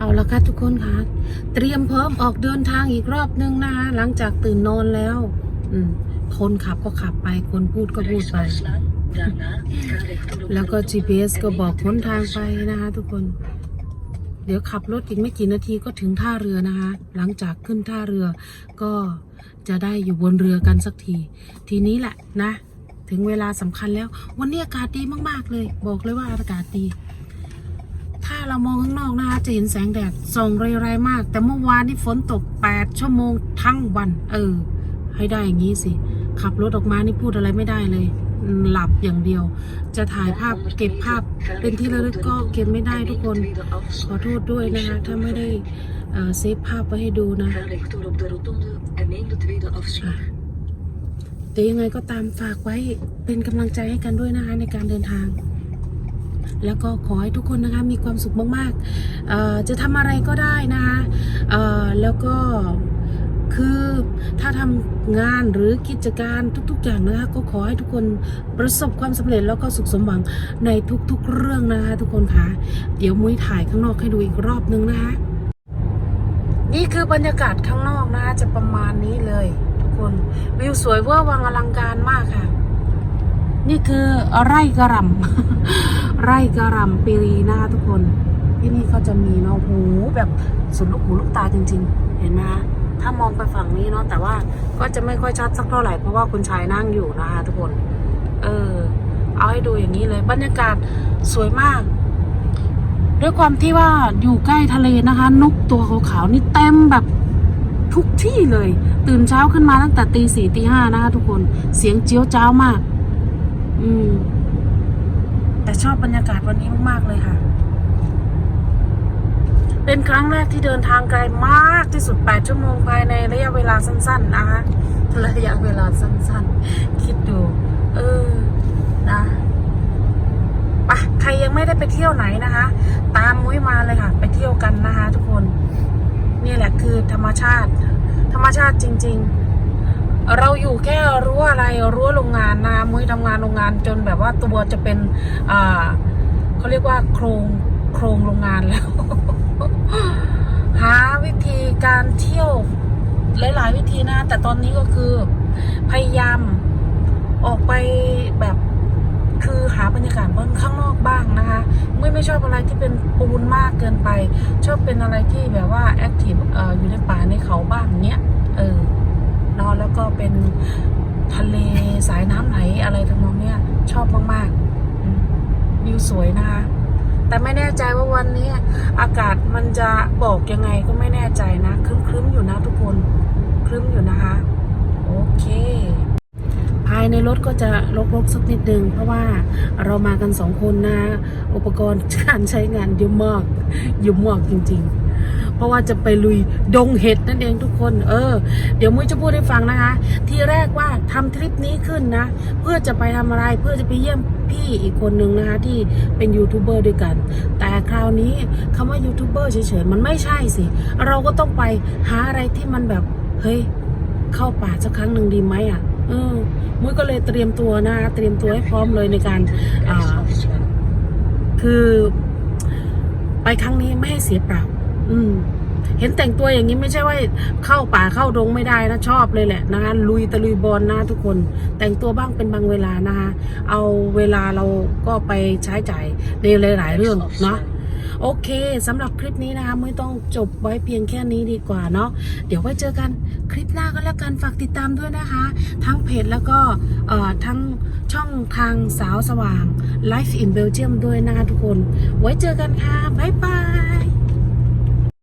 เอาละค่ะทุกคนค่ะเตรียมพร้อมออกเดินทางอีกรอบนึงนะคะหลังจากตื่นนอนแล้ว อืม คนขับก็ขับไป คนพูดก็พูดไป แล้วก็ GPS ก็บอกหนทางไปนะคะ ทุกคน เดี๋ยวขับรถอีกไม่กี่นาทีก็ถึงท่าเรือนะคะ หลังจากขึ้นท่าเรือ ก็จะได้อยู่บนเรือกันสักที ทีนี้แหละนะ ถึงเวลาสำคัญแล้ว วันนี้อากาศดีมากๆเลย บอกเลยว่าอากาศดีถ้า เรามองข้างนอกนะคะจะเห็นแสงแดดส่องไรๆมาก แต่เมื่อวานนี่ฝนตก 8 ชั่วโมงทั้งวัน เออ ให้ได้อย่างนี้สิ ขับรถออกมานี่พูดอะไรไม่ได้เลย หลับอย่างเดียว จะถ่ายภาพเก็บภาพเป็นที่ระลึกก็เก็บไม่ได้ทุกคน ขอโทษด้วยนะคะถ้าไม่ได้เซฟภาพไว้ให้ดูนะแต่ยังไงก็ตามฝากไว้เป็นกำลังใจให้กันด้วยนะคะในการเดินทาง แล้วก็ขอให้ทุกคนนะคะมีความสุขมากๆ จะทำอะไรก็ได้นะคะแล้วก็คือถ้าทำงานหรือกิจการทุก ๆ อย่างนะคะก็ขอให้ทุกคนประสบความสำเร็จแล้วก็สุขสมหวังในทุกๆ เรื่องนะคะทุกคนคะเดี๋ยวมุ้ยถ่ายข้างนอกให้ดูอีกรอบนึงนะคะนี่คือบรรยากาศข้างนอกนะคะจะประมาณนี้เลย ทุกคนวิวสวยเวอร์วังอลังการมากค่ะ นี่คือไร่กระลำไร่กระลำปีรีนะคะทุกคน ที่นี่เขาจะมีเนาะหูแบบสุดลูกหูลูกตาจริง ๆ เห็นไหมคะถ้ามองไปฝั่งนี้เนาะแต่ว่าก็จะไม่ค่อยชัดสักเท่าไหร่เพราะว่าคุณชายนั่งอยู่นะคะทุกคน เออ เอาให้ดูอย่างนี้เลย บรรยากาศสวยมาก ด้วยความที่ว่าอยู่ใกล้ทะเลนะคะ นกตัวขาวๆนี่เต็มแบบทุกที่เลย ตื่นเช้าขึ้นมาตั้งแต่ตีสี่ตีห้านะคะทุกคนเสียงเจี๊ยวจ้าวมาก อืม แต่ชอบบรรยากาศวันนี้มากๆเลยค่ะ เป็นครั้งแรกที่เดินทางไกลมากที่สุด 8 ชั่วโมงภายในระยะเวลาสั้น ๆ นะคะระยะเวลาสั้น ๆ คิดดู เออ นะปะใครยังไม่ได้ไปเที่ยวไหนนะคะ ตามมุ้ยมาเลยค่ะ ไปเที่ยวกันนะคะ ทุกคน นี่แหละคือธรรมชาติ ธรรมชาติจริง ๆ เราอยู่แค่รั้วอะไรรั้วโรงงานนะมุ้ยทำงานโรงงานจนแบบว่าตัวจะเป็นอ่าเขาเรียกว่าโครงโครงโรงงานแล้ว หาวิธีการเที่ยวหลาย ๆ วิธีนะ แต่ตอนนี้ก็คือพยายามออกไปแบบคือหาบรรยากาศบ้างข้างนอกบ้างนะคะไม่ไม่ชอบอะไรที่เป็นปูนมากเกินไป ชอบเป็นอะไรที่แบบว่าแอคทีฟอยู่ในป่าในเขาบ้างเนี้ย เออนอนแล้วก็เป็นทะเลสายน้ำไหล อะไรทั้งนองเนี้ยชอบมากๆวิวสวยนะคะ แต่ไม่แน่ใจว่าวันนี้อากาศมันจะบอกยังไงก็ไม่แน่ใจนะครึ้มๆอยู่นะทุกคนครึ้มอยู่นะคะ โอเค ภายในรถก็จะรกๆสักนิดนึงเพราะว่าเรามากันสองคนนะ อุปกรณ์การใช้งานเยอะมากเยอะมากจริง ๆ เพราะว่าจะไปลุยดงเห็ดนั่นเองทุกคน เออ เดี๋ยวมุ้ยจะพูดให้ฟังนะคะ ทีแรกว่าทำทริปนี้ขึ้นนะ เพื่อจะไปทำอะไรเพื่อจะไปเยี่ยมพี่อีกคนนึงนะคะ ที่เป็นยูทูบเบอร์ด้วยกัน แต่คราวนี้คำว่ายูทูบเบอร์เฉยๆมันไม่ใช่สิ เราก็ต้องไปหาอะไรที่มันแบบเฮ้ยเข้าป่าสักครั้งหนึ่งดีไหมอะเออมุ้ยก็เลยเตรียมตัวนะเตรียมตัวให้พร้อมเลยในการอ่าคือไปครั้งนี้ไม่ให้เสียเปล่า อืม เห็นแต่งตัวอย่างนี้ไม่ใช่ว่าเข้าป่าเข้าดงไม่ได้นะชอบเลยแหละนะคะลุยตะลุยบอลนะทุกคน แต่งตัวบ้างเป็นบางเวลานะคะเอาเวลาเราก็ไปใช้จ่ายในหลาย ๆ เรื่องเนาะโอเคสำหรับคลิปนี้นะคะไม่ต้องจบไว้เพียงแค่นี้ดีกว่าเนาะเดี๋ยวไว้เจอกันคลิปหน้าก็แล้วกันฝากติดตามด้วยนะคะ ทั้งเพจแล้วก็ทั้งช่องทางสาวสว่าง Life in Belgium ด้วยนะคะทุกคน ไว้เจอกันค่ะ บ๊ายบาย